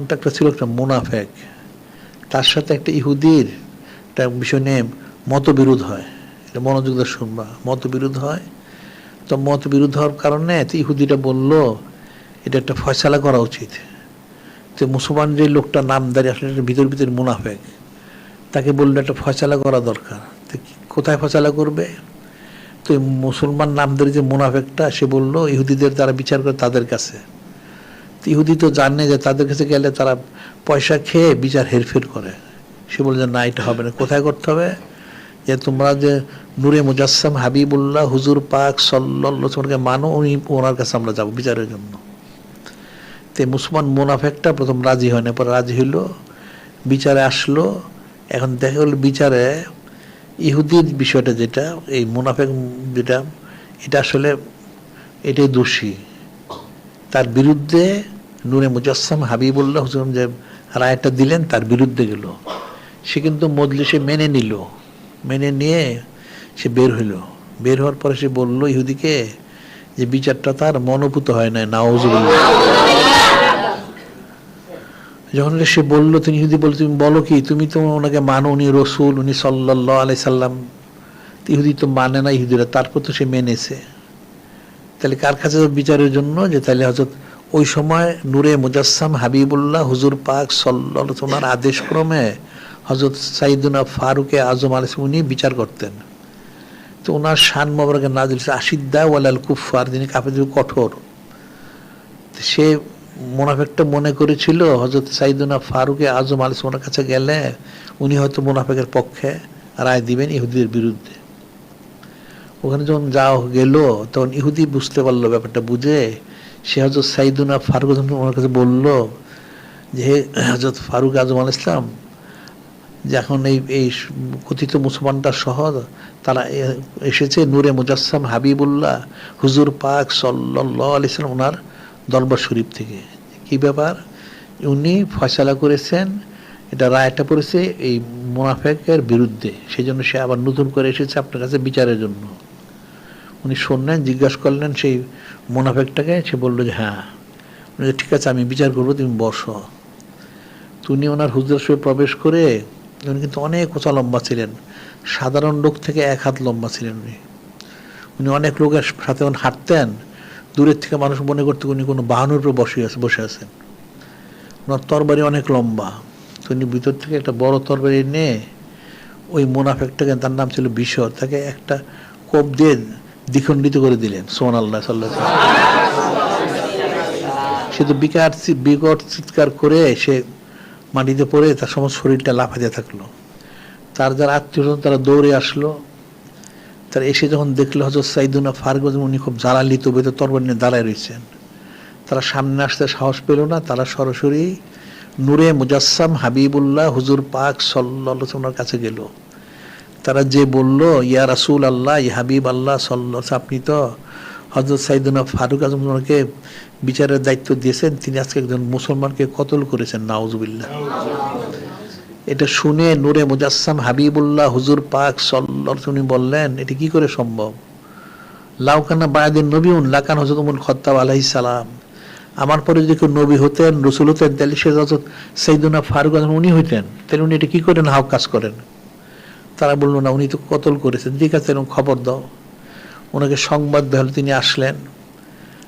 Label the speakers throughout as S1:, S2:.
S1: Contractor ছিল একটা মুনাফেক। তার সাথে একটা ইহুদির একটা বিষয় নিয়ে মতবিরোধ হয়। এটা মনোযোগ দিয়ে শুনবা। মতবিরোধ হয়। তো মতবিরোধ হওয়ার কারণে ইহুদিটা বলল, এটা একটা ফয়সালা করা উচিত। তো মুসলমান যে লোকটা নামদারি, আসলে একটা ভিতর ভিতর মুনাফেক। তাকে বলল একটা ফয়সালা করা দরকার। তো কোথায় ফয়সালা করবে? তো মুসলমান নামদারি যে মুনাফেকটা, সে বলল, ইহুদিদের তারা বিচার করে তাদের কাছে। ইহুদি তো জানে যে তাদের কাছে গেলে তারা পয়সা খেয়ে বিচার হেরফের করে। সে বলে যে, না, এটা হবে না। কোথায় করতে হবে? যে তোমরা যে নূরে মুজাসসাম হাবিবুল্লাহ, হুজুর পাক সল্লাহ তোমাকে মানো, উনি ওনার কাছে আমরা যাব বিচারের জন্য। তে মুসলমান মুনাফেকটা প্রথম রাজি হয় না পরে রাজি হইল, বিচারে আসলো। এখন দেখা গেল বিচারে ইহুদির বিষয়টা যেটা, এই মুনাফেক যেটা, এটা আসলে এটাই দোষী। তার বিরুদ্ধে নূরে মুজাসসাম হাবিবুল্লাহ হুসেন যে রায়টা দিলেন, তার বিরুদ্ধে গেল। সে কিন্তু মজলিসে মেনে নিল। মেনে নিয়ে সে বের হইল। বের হওয়ার পরে সে বলল, ইহুদিকে, যে বিচারটা তার মনোভূত হয় না নাওজুবিল্লাহ যখন সে বলল তিনি ইহুদি বলল তুমি বলো কি? তুমি তো ওনাকে মানো, উনি রসুল, উনি সাল্লাহ আলাই সাল্লাম। ইহুদি তো মানে না ইহুদিরা, তারপর তো সে মেনেছে। তাহলে কার কাছে বিচারের জন্য? যে তাহলে হজরত ওই সময় নূরে মুজাসসাম হাবিবুল্লাহ হুজুর পাক সাল্লাহ ওনার আদেশ ক্রমে হজরত সাইদুনা ফারুকে আজম আলিস উনি বিচার করতেন। তো ওনার শান মোবারকে না দিয়েছে আশিদ্দা ওয়ালাল কুফার যিনি কাফের কঠোর। সে মোনাফেকটা মনে করেছিল হজরত সাইদুনা ফারুকে আজম আলিস ওনার কাছে গেলে উনি হয়তো মোনাফেকের পক্ষে রায় দিবেন ইহুদিদের বিরুদ্ধে। ওখানে যখন যাওয়া গেল, তখন ইহুদি বুঝতে পারল ব্যাপারটা, বুঝে সে হজরত সাইদুনা ফারুক আজম ওনার কাছে বলল যে হজরত ফারুক আজম আল ইসলাম, যে এখন এই এই কথিত মুসলমানটা সহ তারা এসেছে নূরে মুজাসসাম হাবিবুল্লাহ, হুজুর পাক সাল্লাহ আলিয়াল্লাম ওনার দরবার শরীফ থেকে। কি ব্যাপার? উনি ফয়সালা করেছেন, এটা রায়টা পড়েছে এই মুনাফেকের বিরুদ্ধে সেই জন্য সে আবার নতুন করে এসেছে আপনার কাছে বিচারের জন্য। উনি শুনলেন, জিজ্ঞাসা করলেন, সেই মুনাফেকটাকে? সে বলল যে হ্যাঁ। উনি ঠিক আছে, আমি বিচার করব, তুমি বসো। তো উনি ওনার হুজুরের সঙ্গে প্রবেশ করে, উনি কিন্তু অনেক উঁচা লম্বা ছিলেন। সাধারণ লোক থেকে এক হাত লম্বা ছিলেন উনি। উনি অনেক লোকের সাথে যখন হাঁটতেন। দূরের থেকে মানুষ মনে করতে উনি কোনো বাহনের উপর বসে আছে, বসে আছেন। ওনার তরবারি অনেক লম্বা। তো উনি ভিতর থেকে একটা বড় তরবারি নিয়ে ওই মুনাফেকটাকে, তার নাম ছিল বিশর, তাকে একটা কোপ দিয়ে দ্বিখণ্ডিত করে দিলেন সোমান আল্লাহ সাল্লাহ সে তো বিকার বিকট চিৎকার করে সে মাটিতে পড়ে, তার সমস্ত শরীরটা লাফাতে থাকল। তার যারা আত্মীয় তারা দৌড়ে আসলো। তারা এসে যখন দেখল হজরত সাইদুনা ফারুক আজম উনি খুব জ্বালালিত বেতর তরবার নিয়ে দাঁড়ায় রয়েছেন। তারা সামনে আসতে সাহস পেল না, তারা সরাসরি নূরে মুজাসসাম হাবিবুল্লাহ হুজুর পাক সাল্লাহ ওনার কাছে গেল। তারা যে বলল, ইয়া রাসুল আল্লাহ হাবিব আল্লাহ সাল্লাহ আপনি তো হজরত সাইদুনা ফারুক আজমকে বিচারের দায়িত্ব দিয়েছেন। তিনি আজকে একজন মুসলমানকে কতল করেছেন, নাউজুবিল্লাহ। এটা শুনে নূরে মুজাসসাম হাবিবুল্লাহ হুজুর পাক সাল্লাহ উনি বললেন, এটা কি করে সম্ভব? লাউকানা বায়াদিন নবীউন, লাকান হজরতুল খত্তাব আলাহি সালাম। আমার পরে যদি কেউ নবী হতেন, রসুল হতেন, তাহলে সে হজরত সৈদুনা ফারুক আজম উনি হইতেন। তাহলে উনি এটা কি করেন? হাও কাজ করেন। তারা বলল না উনি তো কতল করেছেন ঠিক আছে এরকম খবর দাও। ওনাকে সংবাদ দেওয়া হলো, তিনি আসলেন।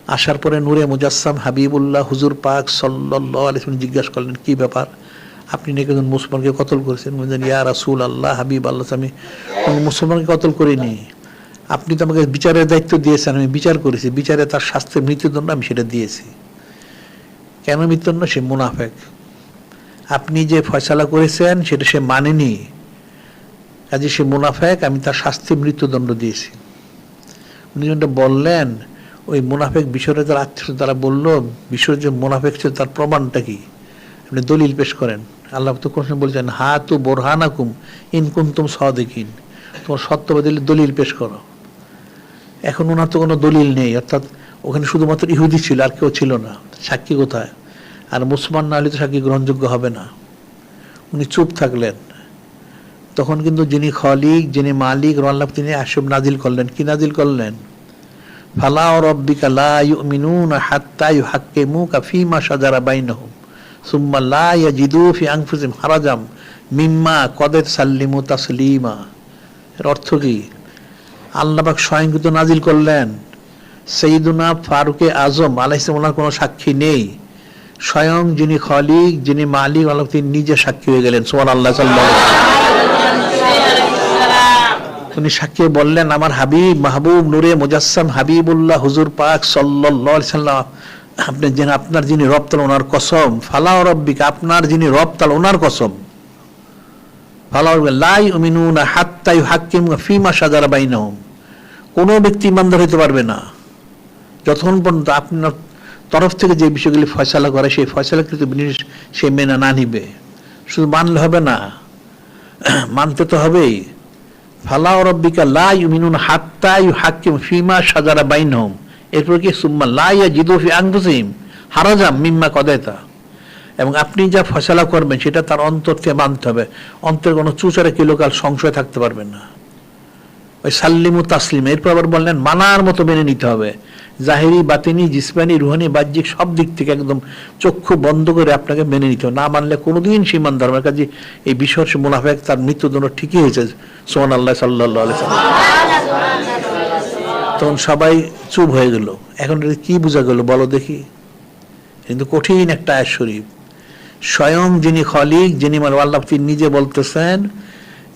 S1: আসার পরে নূরে মুজাসসাম হাবিবুল্লাহ হুজুর পাক সাল্লাহ আলিম জিজ্ঞাসা করলেন কি ব্যাপার? আপনি নাকি একজন মুসলমানকে কতল করেছেন? বলছেন ইয়া রাসুল আল্লাহ হাবিব আল্লাহ আমি কোনো মুসলমানকে কতল করিনি। আপনি তো আমাকে বিচারের দায়িত্ব দিয়েছেন আমি বিচার করেছি। বিচারে তার শাস্তির মৃত্যুদণ্ড আমি সেটা দিয়েছি। কেন মৃত্যুদণ্ড? সে মুনাফেক। আপনি যে ফয়সালা করেছেন সেটা সে মানেনি। কাজে সে মুনাফেক আমি তার শাস্তি মৃত্যুদণ্ড দিয়েছি। উনি যেটা বললেন, ওই মুনাফেক বিষয়ের যারা আত্মীয় তারা বলল বিষয়ের যে মুনাফেক ছিল, তার প্রমাণটা কি? আপনি দলিল পেশ করেন। আল্লাহ তো কোন বলছেন হা তু বোরহানাকুম ইনকুম তুম সদেকিন। তোমার সত্যবাদী দলিল পেশ করো। এখন ওনার তো কোনো দলিল নেই, অর্থাৎ ওখানে শুধুমাত্র ইহুদি ছিল, আর কেউ ছিল না। সাক্ষী কোথায়? আর মুসলমান না হলে তো সাক্ষী গ্রহণযোগ্য হবে না। উনি চুপ থাকলেন। তখন কিন্তু যিনি খলিক, যিনি মালিক রল্লাভ তিনি আসব নাজিল করলেন। কি নাজিল করলেন? ফালা রব্বিকা লা হাত্তা বাইনাহুম। সুম্মা লা ফি হারাজাম মিম্মা সাল্লিমু তাসলিমা। এর অর্থ কি? আল্লাহ পাক নাজিল করলেন। সঈদুনা ফারুকে আজম আলাইসলাম ওনার কোনো সাক্ষী নেই। স্বয়ং যিনি খলিক, যিনি মালিক আল্লাহ তিনি নিজে সাক্ষী হয়ে গেলেন। সোমান আল্লাহ সাল্লাহ উনি সাক্ষী বললেন, আমার হাবিব, মাহবুব, নুরে, মুজাসসাম, হাবিবুল্লাহ, হুজুর পাক সাল্লাম, আপনি যেন আপনার যিনি রব তাল ওনার কসম ফালাও রব্বিক, আপনার যিনি রব তাল ওনার কসম ফালাও রব্বিক, লা ইউমিনুনা হাত্তা ইউহাক্কিমু ফীমা কোনো ব্যক্তি ইমানদার পারবে না। যতক্ষণ পর্যন্ত আপনার তরফ থেকে যে বিষয়গুলি ফয়সালা করে, সেই ফয়সালাকৃত জিনিস সে মেনে না নিবে। শুধু মানলে হবে না, মানতে তো হবেই। ফালা রব্বিকা লা ইউমিনুন হাত্তা ইউহাক্কিম ফিমা শাজারা বাইনহুম। এরপর কি? সুম্মা লা ইয়াজিদু ফি আনফুসিহিম। হারাজাম মিম্মা কদাইতা। এবং আপনি যা ফসলা করবেন, সেটা তার অন্তর থেকে মানতে হবে। অন্তরের কোনো চুচারে কিলোকাল সংশয় থাকতে পারবেন না। ওই সাল্লিমু তাসলিম। এরপর আবার বললেন, মানার মতো মেনে নিতে হবে। জাহেরি, বাতিনি, জিসমানি, রুহানি, বাহ্যিক সব দিক থেকে একদম চক্ষু বন্ধ করে আপনাকে মেনে নিতে না মানলে কোনোদিন সীমান ধর্মের কাজে এই বিষয় মুনাফেক তার মৃত্যুদণ্ড ঠিকই হয়েছে সোহান আল্লাহ সাল্লাহ তখন সবাই চুপ হয়ে গেল। এখন এটা কি বোঝা গেল? বলো দেখি। কিন্তু কঠিন একটা আয় শরীফ। স্বয়ং যিনি খলিক, যিনি মানে আল্লাহ তিনি নিজে বলতেছেন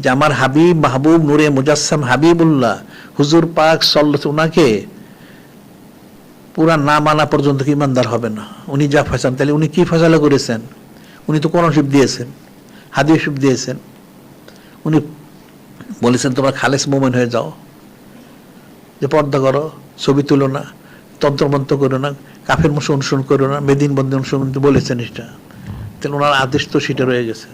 S1: যে আমার হাবিব মাহবুব নূরে মুজাসসাম হাবিবুল্লাহ, হুজুর পাক সল্লত ওনাকে পুরা না মানা পর্যন্ত কি ইমানদার হবে না। উনি যা ফেসান তাহলে উনি কি ফেসালা করেছেন? উনি তো কোন শিব দিয়েছেন, হাদিস শিব দিয়েছেন। উনি বলেছেন, তোমরা খালেস মোমেন হয়ে যাও। যে পর্দা করো, ছবি তুলো না, তন্ত্রমন্ত্র করো না, কাফের মশো অনুসরণ করো না মেদিন বন্দী অনুসরণ বলেছেন এটা। তাহলে ওনার আদেশ তো সেটা রয়ে গেছে।